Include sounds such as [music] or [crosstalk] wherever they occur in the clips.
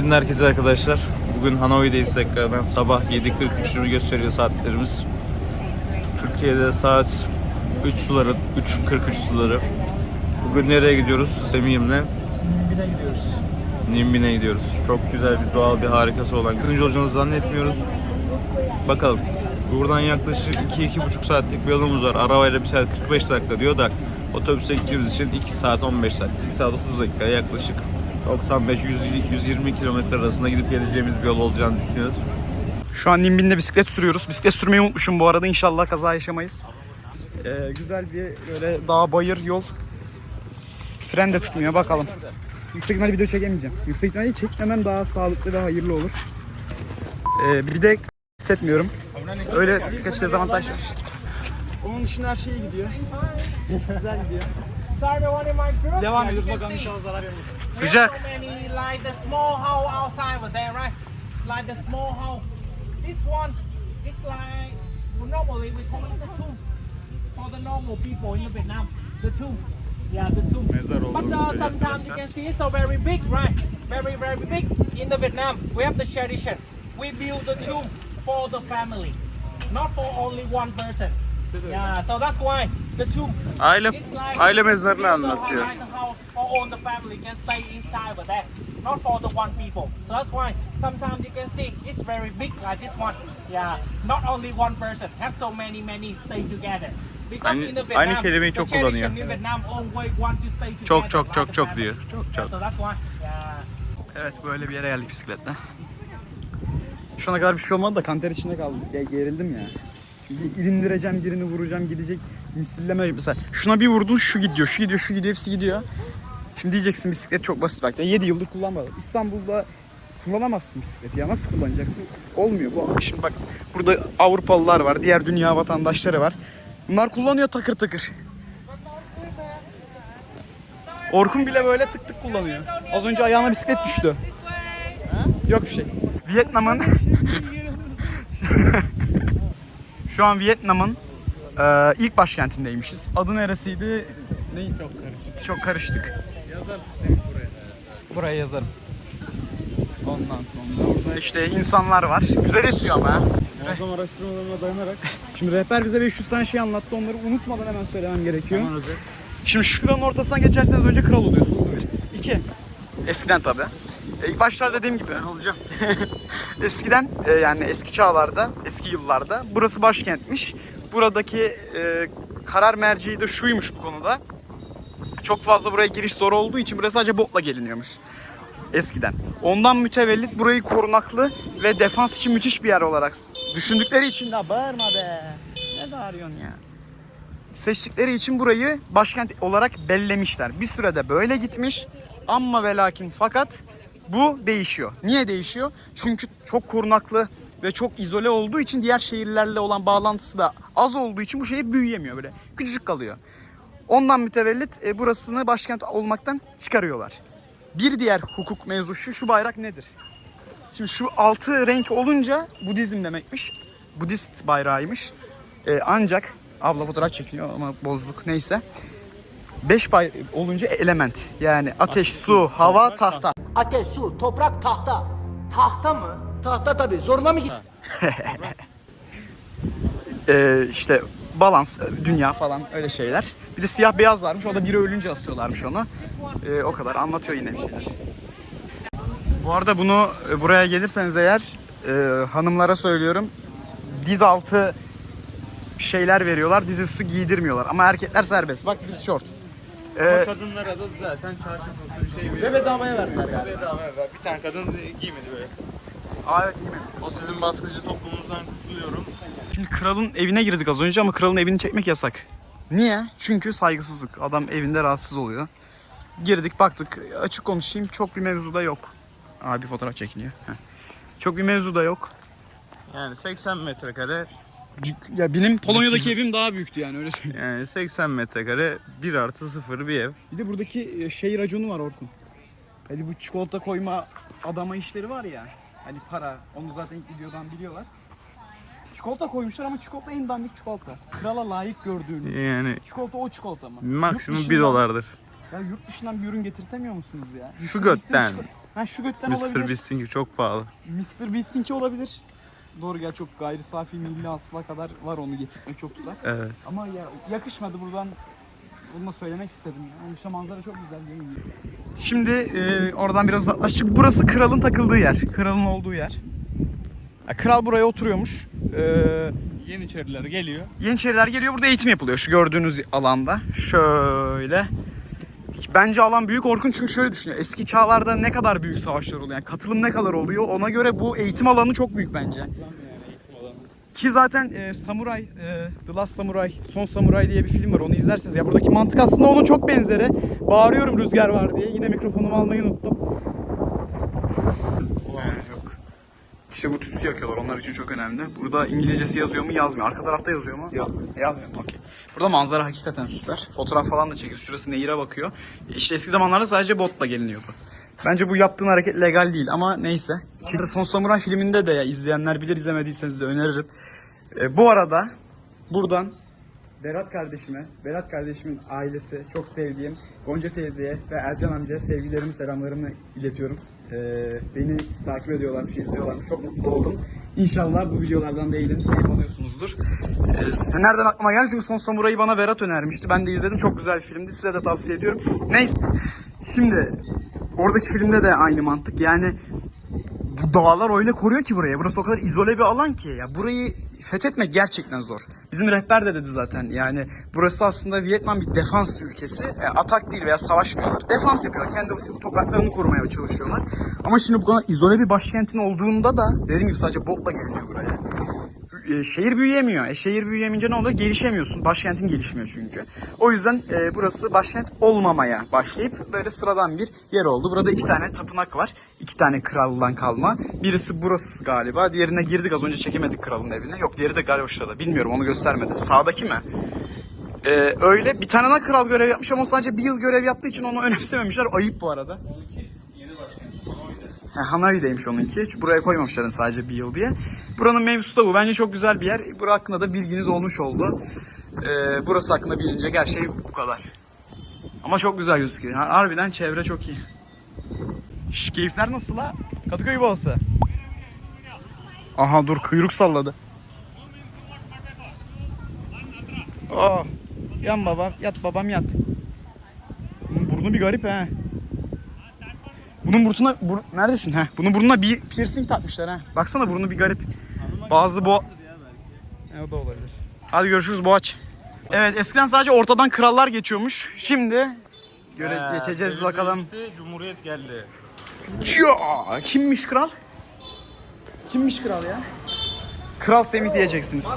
Günaydın herkese arkadaşlar. Bugün Hanoi'deyiz tekrardan. Sabah 7.43'ünü gösteriyor saatlerimiz. Türkiye'de saat 3 suları, 3.43 suları. Bugün nereye gidiyoruz? Semih'imle Nimbin'e gidiyoruz. Nimbin'e gidiyoruz. Çok güzel bir doğal bir harikası olan. Kırıncı olacağını zannetmiyoruz. Bakalım. Buradan yaklaşık 2-2,5 saatlik bir yolumuz var. Arabayla 1 saat 45 dakika diyor da otobüse gittiğimiz için 2 saat 15 dakika. 2 saat 30 dakika yaklaşık 95-120 kilometre arasında gidip geleceğimiz bir yol olacağını düşünüyoruz. Şu an Nimbin'de bisiklet sürüyoruz. Bisiklet sürmeyi unutmuşum bu arada. İnşallah kaza yaşamayız. Ee, güzel bir böyle dağ bayır yol. Fren de tutmuyor bakalım. Yüksek ihtimalle video çekemeyeceğim. Yüksek ihtimalle çekmemem daha sağlıklı ve hayırlı olur. Ee, bir de hissetmiyorum. Öyle birkaç dezavantaj var. Onun dışında her şey iyi gidiyor. Güzel gidiyor. Sorry, one in my group. Devam Yeah, ediyoruz you can bakalım see. inşallah zarar vermeyiz. We have Sıcak. so many, like the small hole outside over there, right? Like the small hole. This one, it's like well, normally we call it the tomb for the normal people in Vietnam. The tomb. Yeah, the tomb. Mezar But uh, sometimes you can see it's so very big, right? Very, very big. In the Vietnam, we have the tradition. We build the tomb for the family, not for only one person. Yeah, so that's why the Aile, It's like aile mezarını anlatıyor. like house the family can stay inside with that, not for the one people. So that's why sometimes you can see it's very big like this one. Yeah, not only one person. Have so many many stay together. Because Aynı- in the aynı Vietnam, kelimeyi the çok tradition kullanıyor. In Vietnam, always want to stay together. Çok çok like çok çok family. diyor. Çok Yeah, çok. so that's why. Yeah. Evet böyle bir yere geldik bisikletle. Şu ana kadar bir şey olmadı da kanter içinde kaldım. Ge- gerildim ya. Bir İndireceğim birini vuracağım gidecek. Misilleme mesela. Şuna bir vurdun şu gidiyor, şu gidiyor, şu gidiyor, hepsi gidiyor. Şimdi diyeceksin bisiklet çok basit bak. 7 yıldır kullanmadım. İstanbul'da kullanamazsın bisikleti ya. Nasıl kullanacaksın? Olmuyor bu. Şimdi bak burada Avrupalılar var, diğer dünya vatandaşları var. Bunlar kullanıyor takır takır. Orkun bile böyle tık tık kullanıyor. Az önce ayağına bisiklet düştü. Yok bir şey. Vietnam'ın [laughs] Şu an Vietnam'ın e, ilk başkentindeymişiz. Adı neresiydi? Ne? Çok karıştık. Çok karıştık. Buraya yazarım. Ondan sonra burada işte insanlar var. Güzel esiyor ama. ha. Muazzam araştırmalarına dayanarak Şimdi rehber bize 500 tane şey anlattı. Onları unutmadan hemen söylemem gerekiyor. özel. Şimdi şuranın ortasından geçerseniz önce kral oluyorsunuz. Bir. İki. Eskiden tabi. İlk başlar dediğim gibi. Ben olacağım. [laughs] Eskiden e, yani eski çağlarda, eski yıllarda burası başkentmiş. Buradaki e, karar merciği de şuymuş bu konuda. Çok fazla buraya giriş zor olduğu için buraya sadece botla geliniyormuş. Eskiden. Ondan mütevellit burayı korunaklı ve defans için müthiş bir yer olarak düşündükleri için de bağırma be. Ne bağırıyorsun ya? seçtikleri için burayı başkent olarak bellemişler. Bir sürede böyle gitmiş ama ve lakin fakat bu değişiyor. Niye değişiyor? Çünkü çok korunaklı ve çok izole olduğu için diğer şehirlerle olan bağlantısı da az olduğu için bu şehir büyüyemiyor böyle. Küçücük kalıyor. Ondan mütevellit e, burasını başkent olmaktan çıkarıyorlar. Bir diğer hukuk mevzu şu, bayrak nedir? Şimdi şu altı renk olunca Budizm demekmiş. Budist bayrağıymış. Ee, ancak abla fotoğraf çekiyor ama bozduk neyse. Beş bay olunca element yani ateş, su, hava, tahta. Ateş, su, toprak, tahta. Tahta mı? Tahta tabii. Zoruna mı gitti? [laughs] Ee, işte balans, dünya falan öyle şeyler. Bir de siyah beyaz varmış. O da biri ölünce asıyorlarmış onu. Ee, o kadar anlatıyor yine bir şeyler. Bu arada bunu e, buraya gelirseniz eğer e, hanımlara söylüyorum. Diz altı şeyler veriyorlar. Diz üstü giydirmiyorlar. Ama erkekler serbest. Bak biz şort. Ee, Kadınlara da zaten çarşafımsı bir şey ve bedavaya verdiler galiba. Bedava ver. Bir tane kadın giymedi böyle. Aa evet giymemiş. O sizin baskıcı toplumunuzdan kutluyorum. Şimdi kralın evine girdik az önce ama kralın evini çekmek yasak. Niye? Çünkü saygısızlık. Adam evinde rahatsız oluyor. Girdik baktık açık konuşayım çok bir mevzu da yok. Abi fotoğraf çekiliyor. Heh. Çok bir mevzu da yok. Yani 80 metrekare Ya benim Polonya'daki evim daha büyüktü yani öyle söyleyeyim. yani 80 metrekare 1 artı 0 bir ev. Bir de buradaki e, şey raconu var Orkun. Hadi bu çikolata koyma adama işleri var ya. Hani para. Onu zaten ilk videodan biliyorlar. Çikolata koymuşlar ama çikolata en dandik çikolata. Krala layık gördüğünüz. Yani Çikolata o çikolata mı? maksimum Yurt 1 dışından- dolardır. Ya yurt dışından bir ürün getirtemiyor musunuz ya? Şu götten. Çikolata- Ha şu götten Mr. olabilir. Beast'inki çok pahalı. Mr. Beast'inki olabilir. Doğru gel çok gayri safi milli asla kadar var onu getirmek çok tutar. Evet. Ama ya, yakışmadı buradan bunu da söylemek istedim. Yani işte manzara çok güzel değil mi? Şimdi e, oradan biraz uzaklaştık. Burası kralın takıldığı yer. Kralın olduğu yer. Ya, kral buraya oturuyormuş. E, Yeniçeriler geliyor. Yeniçeriler geliyor burada eğitim yapılıyor şu gördüğünüz alanda. Şöyle. Bence alan büyük Orkun çünkü şöyle düşünüyor. Eski çağlarda ne kadar büyük savaşlar oluyor. Yani katılım ne kadar oluyor. Ona göre bu eğitim alanı çok büyük bence. Ki zaten e, Samuray, e, The Last Samurai, Son Samurai diye bir film var. Onu izlersiniz. Ya buradaki mantık aslında onun çok benzeri. Bağırıyorum rüzgar var diye. Yine mikrofonumu almayı unuttum. yok. İşte bu tütsü yakıyorlar. Onlar için çok önemli. Burada İngilizcesi yazıyor mu? Yazmıyor. Arka tarafta yazıyor mu? Yok. Yazmıyor mu? Okey. Burada manzara hakikaten süper. Fotoğraf falan da çekiyoruz. Şurası nehire bakıyor. İşte eski zamanlarda sadece botla geliniyordu. Bence bu yaptığın hareket legal değil ama neyse. Çünkü Son Samuray filminde de ya izleyenler bilir izlemediyseniz de öneririm. E, bu arada buradan Berat kardeşime, Berat kardeşimin ailesi, çok sevdiğim Gonca teyzeye ve Ercan amcaya sevgilerimi, selamlarımı iletiyorum. Ee, beni takip ediyorlarmış, izliyorlarmış. Çok mutlu oldum. İnşallah bu videolardan değilim, keyif alıyorsunuzdur. Ee, nereden aklıma geldi? Çünkü Son Samuray'ı bana Berat önermişti. Ben de izledim. Çok güzel bir filmdi. Size de tavsiye ediyorum. Neyse. Şimdi oradaki filmde de aynı mantık. Yani bu dağlar öyle koruyor ki buraya. Burası o kadar izole bir alan ki. Ya burayı fethetmek gerçekten zor. Bizim rehber de dedi zaten. Yani burası aslında Vietnam bir defans ülkesi. E, atak değil veya savaşmıyorlar. Defans yapıyorlar. Kendi topraklarını korumaya çalışıyorlar. Ama şimdi bu kadar izole bir başkentin olduğunda da dediğim gibi sadece botla geliniyor buraya. E, şehir büyüyemiyor. E, şehir büyüyemeyince ne oluyor? Gelişemiyorsun. Başkentin gelişmiyor çünkü. O yüzden e, burası başkent olmamaya başlayıp böyle sıradan bir yer oldu. Burada iki tane tapınak var. İki tane kraldan kalma. Birisi burası galiba. Diğerine girdik az önce çekemedik kralın evine. Yok diğeri de galiba şurada. Bilmiyorum onu göstermedi. Sağdaki mi? E, öyle bir tane kral görev yapmış ama sadece bir yıl görev yaptığı için onu önemsememişler. Ayıp bu arada. He, Hanoi'deymiş onunki. Buraya koymamışlar hani sadece bir yıl diye. Buranın mevzusu da bu. Bence çok güzel bir yer. Bura hakkında da bilginiz olmuş oldu. Ee, burası hakkında bilinecek her şey bu kadar. Ama çok güzel gözüküyor. Ha- Harbiden çevre çok iyi. Şş, keyifler nasıl la? Kadıköy boğası. Aha dur kuyruk salladı. Oh. Yan baba, yat babam yat. Burnu bir garip he. Bunun burnuna, bur- neredesin ha? Bunun burnuna bir piercing takmışlar ha. Baksana burnu bir garip. Bazı bu e, o da olabilir. Hadi görüşürüz Boğaç. Evet eskiden sadece ortadan krallar geçiyormuş. Şimdi göre geçeceğiz bakalım. Cumhuriyet geldi. Ya, kimmiş kral? Kimmiş kral ya? Kral Semih diyeceksiniz.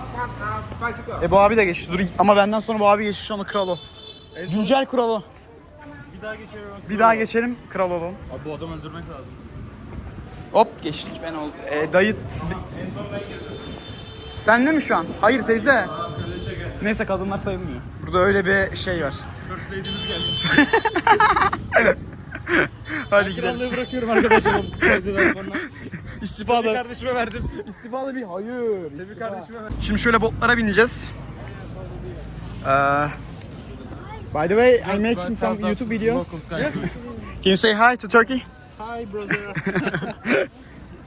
E bu abi de geçti. Dur ama benden sonra bu abi geçti şu anda kral o. Güncel kral o. Bir daha geçelim. Bir daha geçelim kral olalım. Abi bu adamı öldürmek lazım. Hop geçtik ben oldum. E, dayı... Sen de mi şu an? Hayır teyze. Neyse kadınlar sayılmıyor. Burada öyle bir şey var. First Lady'miz geldi. [laughs] Hadi gidelim. Krallığı bırakıyorum arkadaşlar. Bu projeler sonra. [laughs] İstifa da. kardeşime verdim. İstifa da bir hayır. Sevi kardeşime verdim. Şimdi şöyle botlara bineceğiz. Ee, by the way, I'm making some YouTube videos. Can you say hi to Turkey? Hi brother. [laughs]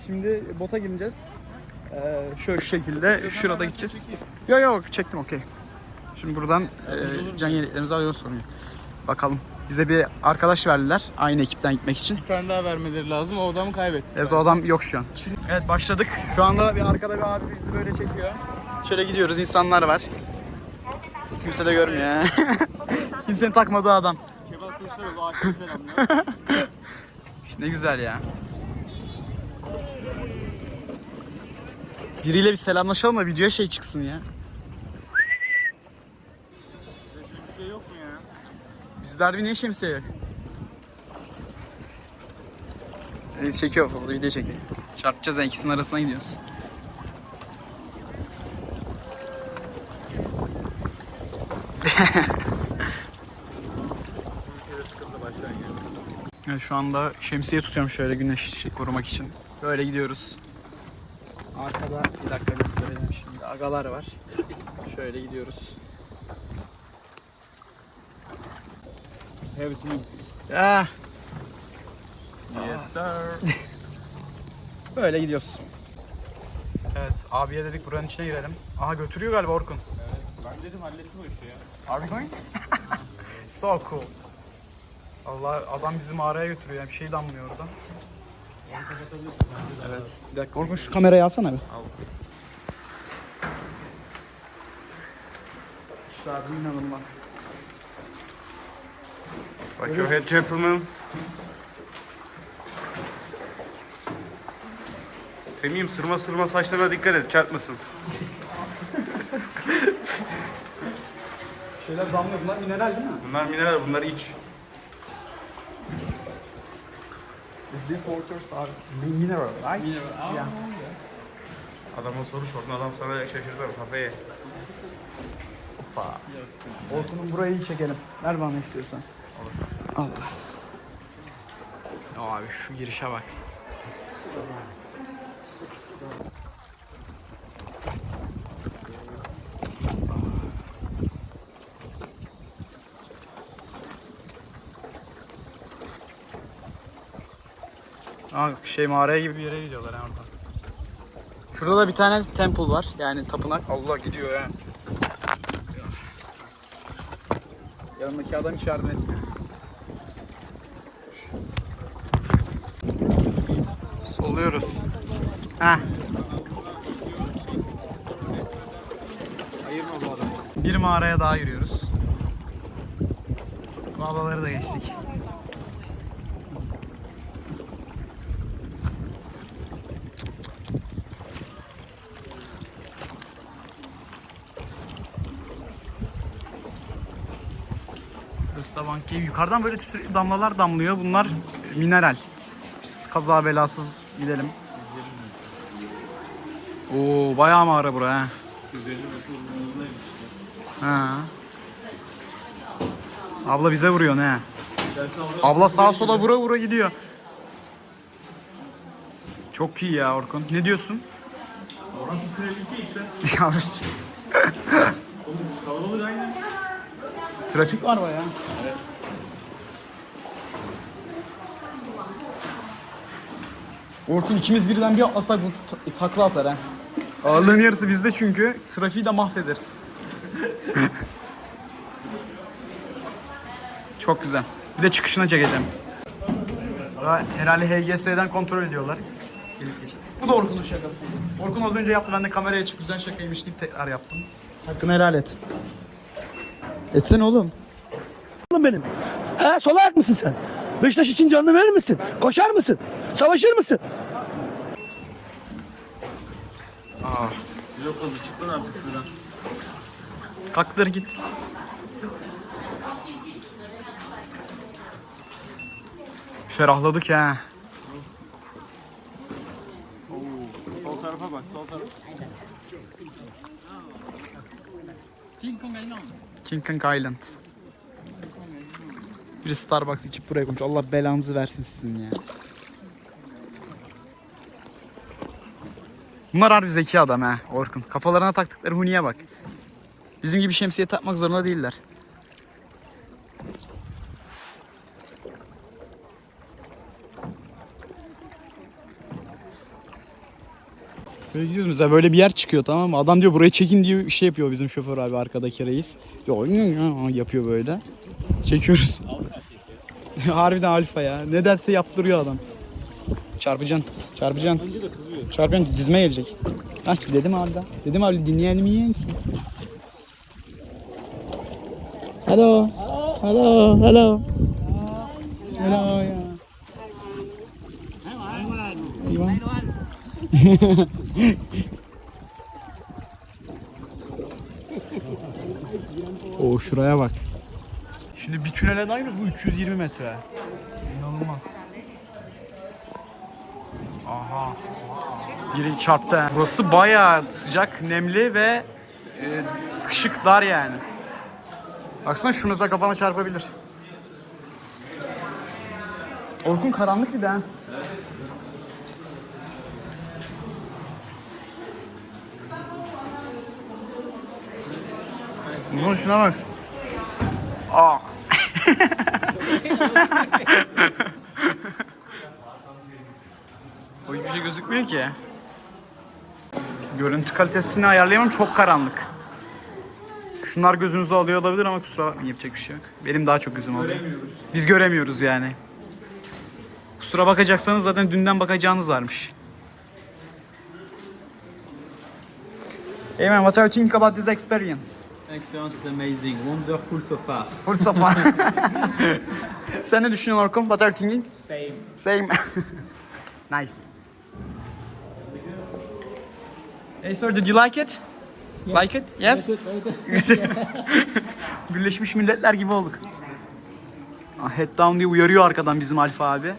Şimdi bota gireceğiz. Ee, şöyle şu şekilde şurada gideceğiz. Yok yok çektim okey. Şimdi buradan e, can yeleklerimizi alıyoruz yok. Bakalım. Bize bir arkadaş verdiler aynı ekipten gitmek için. Bir tane daha vermeleri lazım. O adamı kaybetti. Evet o adam yok şu an. Evet başladık. Şu anda bir arkada bir abi bizi böyle çekiyor. Şöyle gidiyoruz insanlar var. Kimse de görmüyor. [laughs] Kimsenin takmadığı adam. Kemal Kılıçdaroğlu akil selamlar. [laughs] Ne güzel ya. Biriyle bir selamlaşalım da videoya şey çıksın ya. Bir şey yok mu ya? Bizde harbi niye şemsiye yok? Reis çekiyor video çekiyor. Çarpacağız yani ikisinin arasına gidiyoruz. [laughs] Evet, şu anda şemsiye tutuyorum şöyle güneş korumak için. Böyle gidiyoruz. Arkada bir dakika gösterelim şimdi. Agalar var. Şöyle gidiyoruz. Everything. Ah. Yes sir. [laughs] Böyle gidiyoruz. Evet abiye dedik buranın içine girelim. Aha götürüyor galiba Orkun. Dedim hallettim o işi ya. Are we going? so cool. Allah adam bizi mağaraya götürüyor yani bir şey damlıyor orada. Evet. Bir dakika Orkun şu kamerayı alsana bir. Al. Şarjı inanılmaz. Watch your head gentlemen. Semih'im sırma sırma saçlarına dikkat et çarpmasın. Şeyler damlıyor bunlar mineral değil mi? Bunlar mineral bunlar iç. Is this waters are mineral right? Mineral. Yeah. Adama soru sordun adam sana şaşırdı kafayı. Hoppa. Orkun'un burayı iyi çekelim. Ver bana istiyorsan. Allah. Ya abi şu girişe bak. Aa, şey mağaraya gibi bir yere gidiyorlar ha orada. Şurada da bir tane temple var. Yani tapınak. Allah gidiyor ya. Yanındaki adam hiç yardım etmiyor. Soluyoruz. Heh. Ayırma bu adamı. Bir mağaraya daha yürüyoruz. Bağlaları da geçtik. Rıstabank gibi. Yukarıdan böyle sürekli damlalar damlıyor. Bunlar mineral. Biz kaza belasız gidelim. Oo bayağı mağara bura ha. Ha. Abla bize vuruyor ne? Abla sağa sola vura vura gidiyor. Çok iyi ya Orkun. Ne diyorsun? Orası kraliçe işte. [laughs] Yavrusu. Kalabalık aynı. Trafik var bayağı. Orkun ikimiz birden bir atlasak bu ta- takla atar ha. Ağırlığın yarısı bizde çünkü. Trafiği de mahvederiz. [laughs] Çok güzel. Bir de çıkışına çekeceğim. Herhalde HGS'den kontrol ediyorlar. Gelip geçip. Bu da Orkun'un şakası. Orkun az önce yaptı. Ben de kameraya açıp güzel şakaymış deyip tekrar yaptım. Hakkını helal et. Etsene oğlum. oğlum benim. He solak mısın sen? Beşiktaş için canını verir misin? Koşar mısın? Savaşır mısın? Yok oldu çık lan artık şuradan. Kalktır git. Ferahladık ya. Sol tarafa bak sol tarafa. King Kong Island. Bir Starbucks içip buraya koymuş. Allah belanızı versin sizin ya. Bunlar harbi zeki adam ha Orkun. Kafalarına taktıkları huniye bak. Bizim gibi şemsiye takmak zorunda değiller. Böyle gidiyoruz mesela böyle bir yer çıkıyor tamam mı? Adam diyor burayı çekin diye şey yapıyor bizim şoför abi arkadaki reis. Yo, yapıyor böyle. Çekiyoruz. [laughs] Harbiden alfa ya. Ne derse yaptırıyor adam. Çarpıcan. Çarpıcan. Çarpıcan dizme gelecek. Ha dedim abi da. Dedim abi dinleyelim yiyen ki. Hello. Hello. Hello. Hello ya. İvan. [laughs] O şuraya bak. Şimdi bir tünele dayıyoruz bu 320 metre. İnanılmaz. Aha. Biri çarptı. Burası bayağı sıcak, nemli ve e, sıkışık dar yani. Baksana şu mesela kafana çarpabilir. Orkun karanlık bir de ha. Şuna bak. Aa. O hiçbir şey gözükmüyor ki. Görüntü kalitesini ayarlayamam çok karanlık. Şunlar gözünüzü alıyor olabilir ama kusura bakmayın yapacak bir şey yok. Benim daha çok gözüm alıyor. Biz göremiyoruz yani. Kusura bakacaksanız zaten dünden bakacağınız varmış. Man, what are you thinking about this experience? Experience is amazing. Wonderful so far. Fırsat var. [laughs] Sen ne düşünüyorsun Orkun? What are you thinking? Same. Same. [laughs] nice. Hey sir, did you like it? Like it? Yes? [laughs] Birleşmiş Milletler gibi olduk. Ah, Head down diye uyarıyor arkadan bizim Alfa abi.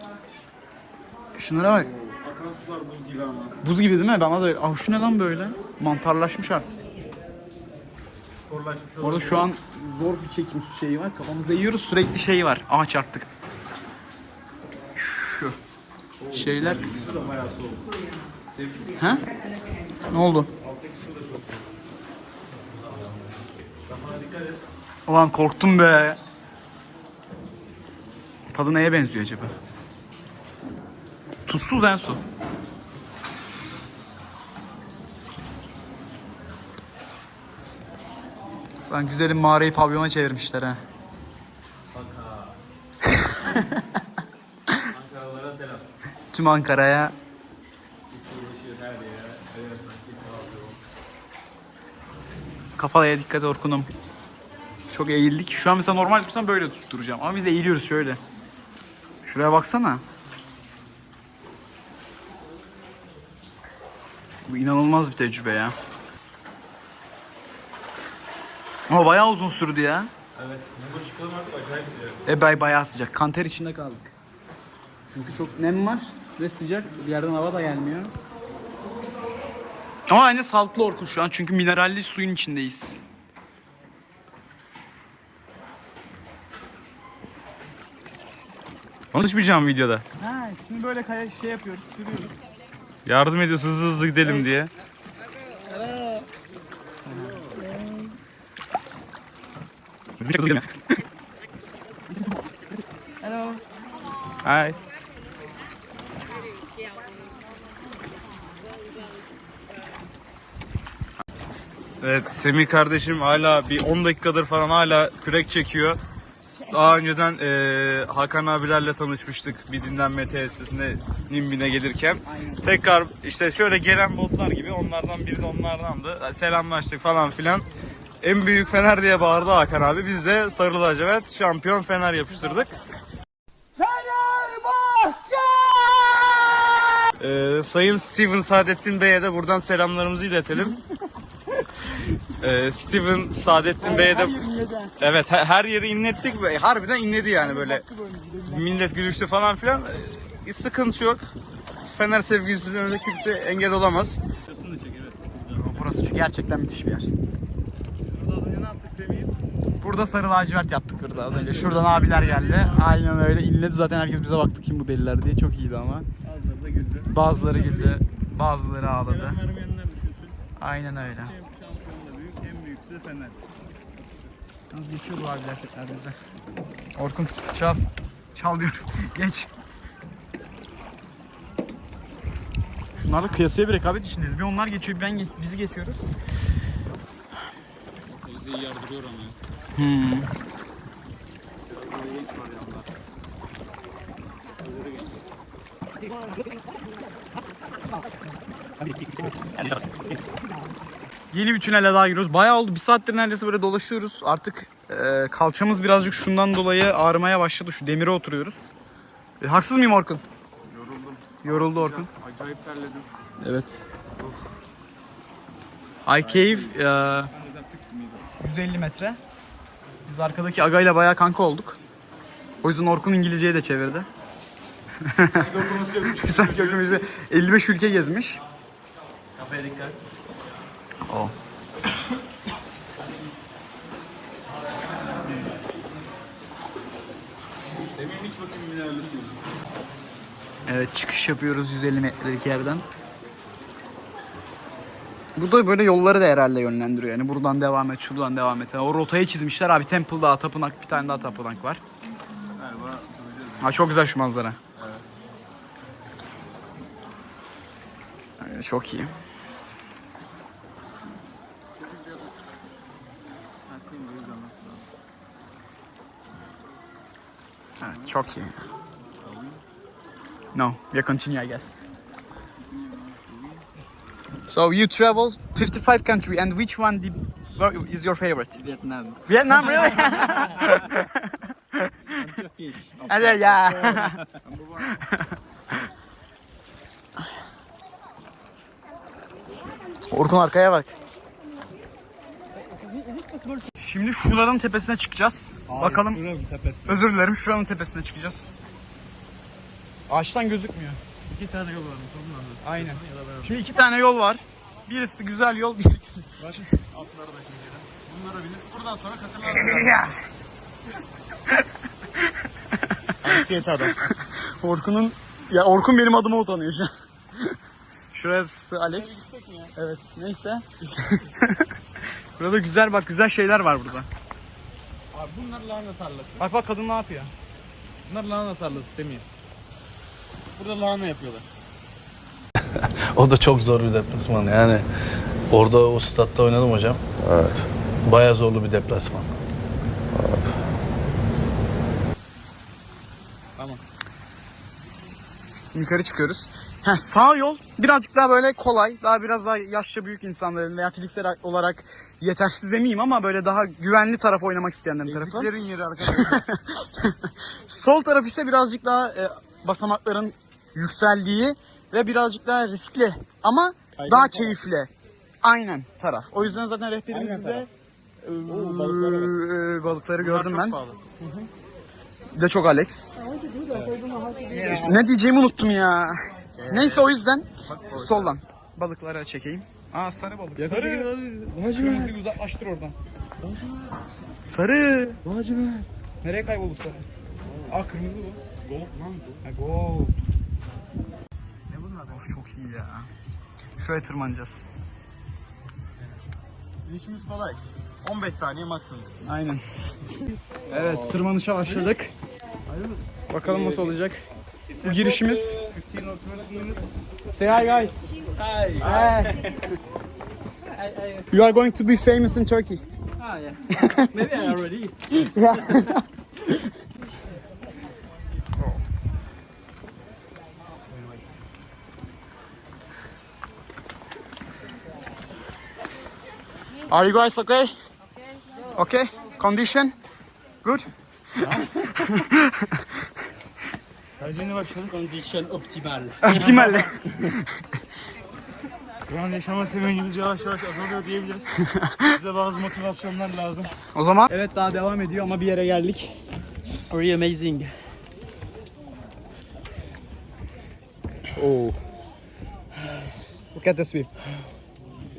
Şunlara bak. Akan sular buz gibi ama. Buz gibi değil mi? Bana da öyle. Ah şu ne lan böyle? Mantarlaşmış artık. Sporlaşmış Orada şu an zor bir çekim şeyi var. Kafamıza yiyoruz sürekli şey var. Aha çarptık. Şu. Şeyler. Ha? Ne oldu? Ulan korktum be. Tadı neye benziyor acaba? Tuzsuz en su. Lan güzelim mağarayı pavyona çevirmişler ha. Ankaralılara selam. Tüm Ankara'ya. Kafaya dikkat Orkun'um. Çok eğildik. Şu an mesela normal tutsam böyle tutturacağım. Ama biz eğiliyoruz şöyle. Şuraya baksana. Bu inanılmaz bir tecrübe ya. Ama bayağı uzun sürdü ya. Evet. Mego çıkalım artık acayip sıcak. E bay bayağı sıcak. Kanter içinde kaldık. Çünkü çok nem var ve sıcak. Bir yerden hava da gelmiyor. Ama aynı saltlı orkun şu an çünkü mineralli suyun içindeyiz. Konuşmayacağım videoda. Ha, şimdi böyle kaya şey yapıyoruz, sürüyoruz. Yardım ediyoruz hızlı hızlı gidelim diye. Hello. Hi. Evet Semih kardeşim hala bir 10 dakikadır falan hala kürek çekiyor. Daha önceden eee, Hakan abilerle tanışmıştık bir dinlenme tesisine Nimbin'e gelirken. Tekrar işte şöyle gelen botlar gibi onlardan biri de onlardandı. Selamlaştık falan filan. En büyük Fener diye bağırdı Hakan abi. Biz de sarı lacivert şampiyon Fener yapıştırdık. Ee, Sayın Steven Saadettin Bey'e de buradan selamlarımızı iletelim. [laughs] Ee, Steven Saadettin Bey'e de evet he- her yeri inlettik ve harbiden inledi yani böyle millet gülüştü falan filan. Ee, sıkıntı yok. Fener sevgilisine kimse engel olamaz. Burası çünkü gerçekten müthiş bir yer. Az önce ne yaptık Semih? Burada sarı lacivert yaptık burada az önce. Şuradan abiler geldi. Aynen öyle inledi zaten herkes bize baktı kim bu deliler diye. Çok iyiydi ama. Bazıları da güldü. Bazıları güldü, bazıları ağladı. vermeyenler düşünsün. Aynen öyle. Şampiyon da büyük, en büyük de Fener. Yalnız geçiyor bu abiler tekrar bize. Orkun çal. Çal diyorum. [laughs] Geç. Şunlarla kıyasıya bir rekabet içindeyiz. Bir onlar geçiyor, bir ben geç, biz geçiyoruz. Teyzeyi yardırıyor ama. Hmm. Yeni bir tünele daha giriyoruz. Bayağı oldu. Bir saattir neredeyse böyle dolaşıyoruz. Artık e, kalçamız birazcık şundan dolayı ağrımaya başladı. Şu demire oturuyoruz. E, haksız mıyım Orkun? Yoruldum. Yoruldu Orkun. Acayip terledim. Evet. I Cave e, 150 metre. Biz arkadaki Aga ile bayağı kanka olduk. O yüzden Orkun İngilizceyi de çevirdi. [laughs] Sanki bize 55 ülke gezmiş. Kafaya dikkat. O. Evet çıkış yapıyoruz 150 metrelik yerden. Bu da böyle yolları da herhalde yönlendiriyor. Yani buradan devam et, şuradan devam et. O rotayı çizmişler abi. Temple daha tapınak, bir tane daha tapınak var. Ha çok güzel şu manzara. Ee, Çok iyi. Evet, çok iyi. No, we continue, I guess. So you travel 55 country, and which one the, where is your favorite? Vietnam. Vietnam, really? [laughs] [laughs] Turkish. And then, yeah. Orkun arkaya bak. Şimdi şuranın tepesine çıkacağız. Bakalım. Özür dilerim şuranın tepesine çıkacağız. Ağaçtan gözükmüyor. İki tane yol var. Aynen. Şimdi iki tane yol var. Birisi güzel yol, diğeri Atları da şimdi. Bunlara binip buradan sonra katırlar. Anksiyete adam. Orkun'un ya Orkun benim adıma utanıyor şu an. Şurası Alex. Evet neyse. burada güzel bak güzel şeyler var burada. Abi bunlar lahana tarlası. Bak bak kadın ne yapıyor? Bunlar lahana tarlası Semih. Burada lahana yapıyorlar. [laughs] O da çok zor bir deplasman. Yani orada o statta oynadım hocam. Evet. Bayağı zorlu bir deplasman. Evet. Yukarı çıkıyoruz. Heh, sağ yol birazcık daha böyle kolay. Daha biraz daha yaşça büyük insanların veya fiziksel olarak yetersiz demeyeyim ama böyle daha güvenli taraf oynamak isteyenlerin tarafı. Eziklerin yeri arkadaşlar. [laughs] Sol taraf ise birazcık daha e, basamakların yükseldiği ve birazcık daha riskli ama daha keyifli. Aynen taraf. O yüzden zaten rehberimiz bize e, e, balıkları gördüm ben. Bir de çok Alex. Ne diyeceğimi unuttum ya. Neyse o yüzden soldan balıklara çekeyim. Aa sarı balık. Sarı. Kırmızıyı uzaklaştır oradan. Sarı. Nereye kayboldu sarı? Aa kırmızı bu. Gold lan bu. Ha gold. Of çok iyi ya. Şuraya tırmanacağız. İlkimiz kolay. 15 saniye maksimum. Aynen. Evet tırmanışa başladık. Bakalım nasıl olacak. Bu girişimiz. Say hi guys. Hi. You are going to be famous in Turkey. Ah, yeah. Maybe I already. [laughs] Are you guys okay? Okay. Condition? Good? Sadece yeni başladık. Condition optimal. Optimal. Şu an yaşama sevincimiz yavaş yavaş azalıyor diyebiliriz. Bize bazı motivasyonlar lazım. o zaman evet daha devam ediyor ama bir yere geldik. Very amazing. Oo. Look at this view.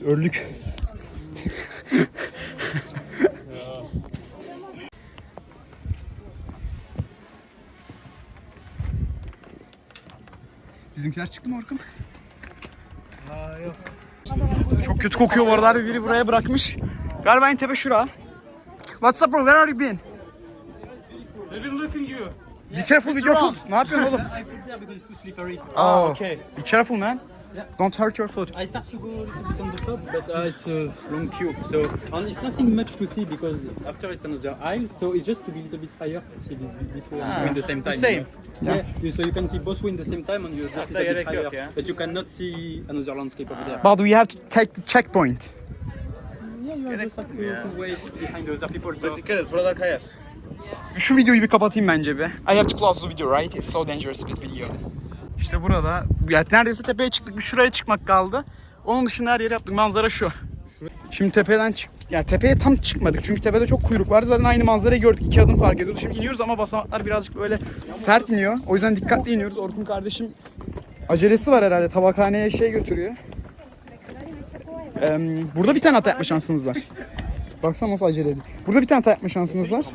Öldük. Bizimkiler çıktı mı Orkun? yok. Çok kötü kokuyor bu aralar. Biri buraya bırakmış. Galiba en tepe şura. What's up bro? Where are you been? They've been looking you. Be careful with your foot. Ne yapıyorsun oğlum? I put there because it's too slippery. Oh, okay. Be careful man. Don't hurt your foot. I start to go a little bit on the top, but uh, it's a long queue. So, and it's nothing much to see because after it's another aisle, so it's just to be a little bit higher to see this, this way and go in the same time. same. Yeah. yeah. So you can see both way in the same time and you're just a little bit higher. yok ya. But you cannot see another landscape over there. But we have to take the checkpoint. Yeah, you just have to, to wait behind the other people. So Dikkat et buralar kayar. Şu videoyu bir kapatayım bence bir. I have to close the video right? It's so dangerous with video. İşte burada ya neredeyse tepeye çıktık. Bir şuraya çıkmak kaldı. Onun dışında her yeri yaptık. Manzara şu. Şimdi tepeden çık ya tepeye tam çıkmadık çünkü tepede çok kuyruk vardı. Zaten aynı manzarayı gördük. iki adım fark ediyordu. Şimdi iniyoruz ama basamaklar birazcık böyle sert iniyor. O yüzden dikkatli iniyoruz. Orkun kardeşim acelesi var herhalde. Tabakhaneye şey götürüyor. Ee, burada bir tane hata yapma şansınız var. Baksana nasıl acele ediyor. Burada bir tane hata yapma şansınız var.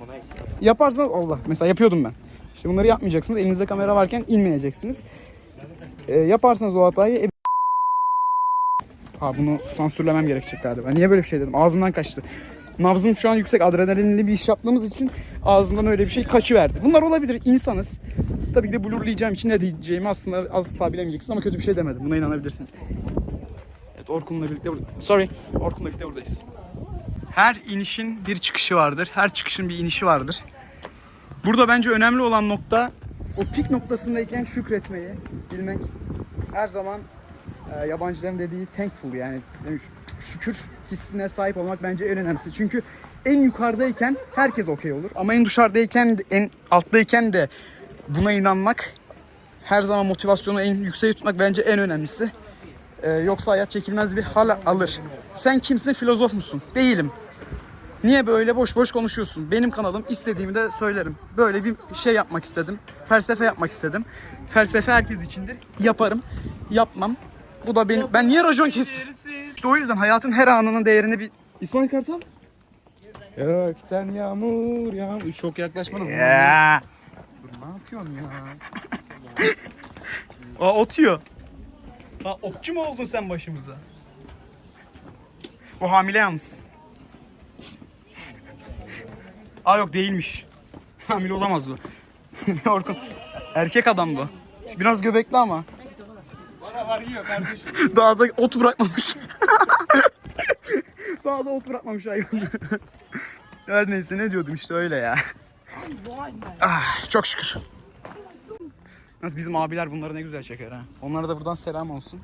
Yaparsanız Allah. Mesela yapıyordum ben. İşte bunları yapmayacaksınız. Elinizde kamera varken inmeyeceksiniz. Ee, yaparsanız o hatayı e- Ha bunu sansürlemem gerekecek galiba. Niye böyle bir şey dedim? Ağzımdan kaçtı. nabzım şu an yüksek adrenalinli bir iş yaptığımız için ağzından öyle bir şey kaçıverdi. Bunlar olabilir insanız. Tabii ki de blurlayacağım için ne diyeceğimi aslında asla bilemeyeceksiniz ama kötü bir şey demedim. Buna inanabilirsiniz. Evet Orkun'la birlikte burada. Sorry. Orkun'la birlikte buradayız. Her inişin bir çıkışı vardır. Her çıkışın bir inişi vardır. Burada bence önemli olan nokta o pik noktasındayken şükretmeyi bilmek. Her zaman e, yabancıların dediği thankful yani şükür hissine sahip olmak bence en önemlisi. Çünkü en yukarıdayken herkes okey olur ama en dışarıdayken en alttayken de buna inanmak her zaman motivasyonu en yükseğe tutmak bence en önemlisi. E, yoksa hayat çekilmez bir hal alır. Sen kimsin? Filozof musun? Değilim. Niye böyle boş boş konuşuyorsun? Benim kanalım istediğimi de söylerim. Böyle bir şey yapmak istedim. Felsefe yapmak istedim. Felsefe herkes içindir. Yaparım. Yapmam. Bu da benim. Ben niye racon kesiyorum? İşte o yüzden hayatın her anının değerini bir... İsmail Kartal? Gökten yağmur yağmur. Çok yaklaşmadım. Ya. Ne yapıyorsun ya? [laughs] Aa otuyor. Ha okçu mu oldun sen başımıza? O hamile yalnız. Aa yok değilmiş. [laughs] Hamile olamaz bu. [laughs] Orkun. Erkek adam bu. Biraz göbekli ama. Bana var yiyor kardeşim. [laughs] Dağda ot bırakmamış. Dağda ot bırakmamış hayvan. Her neyse ne diyordum işte öyle ya. Ah, çok şükür. Nasıl bizim abiler bunları ne güzel çeker ha. Onlara da buradan selam olsun.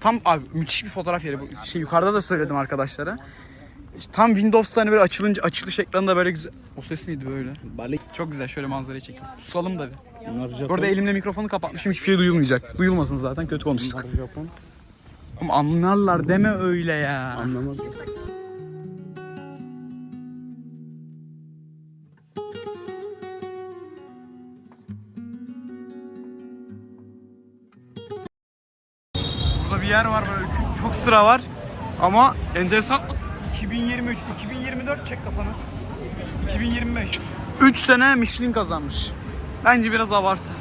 Tam abi müthiş bir fotoğraf yeri. Bu şey yukarıda da söyledim arkadaşlara. Tam Windows'ta hani böyle açılınca açılış ekranında böyle güzel. O ses neydi böyle? Balik. Çok güzel şöyle manzarayı çekeyim. Susalım da bir. Bunlar Japon. Bu arada elimle mikrofonu kapatmışım hiçbir şey duyulmayacak. Duyulmasın zaten kötü konuştuk. Bunlar Japon. Ama anlarlar deme öyle ya. Anlamaz. Burada bir yer var böyle çok sıra var. Ama enteresan 2023, 2024 çek kafanı. 2025. 3 sene Michelin kazanmış. Bence biraz abartı.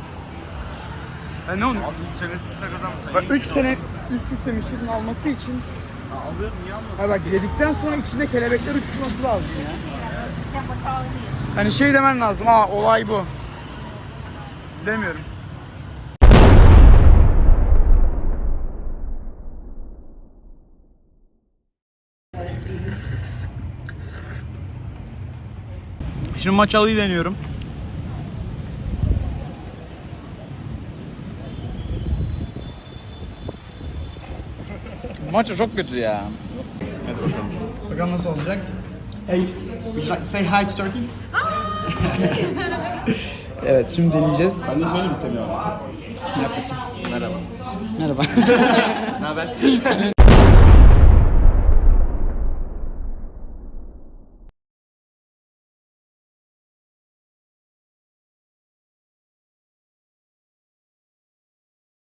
Ben ne onu? Abi 3 sene üst üste kazanmışsın. Bak 3 sene üst üste Michelin alması için Alır niye almasın? Ha bak yedikten sonra içinde kelebekler uçuşması lazım ya. Hani şey demen lazım. Aa olay bu. Demiyorum. Şimdi maçalıyı deniyorum. Maça çok kötü ya. Hadi bakalım. Bakalım nasıl olacak? Hey, would you like to say hi to Turkey? [laughs] evet, şimdi deneyeceğiz. Ben de söyleyeyim seni. Merhaba. Merhaba. [laughs] [laughs] Ne haber?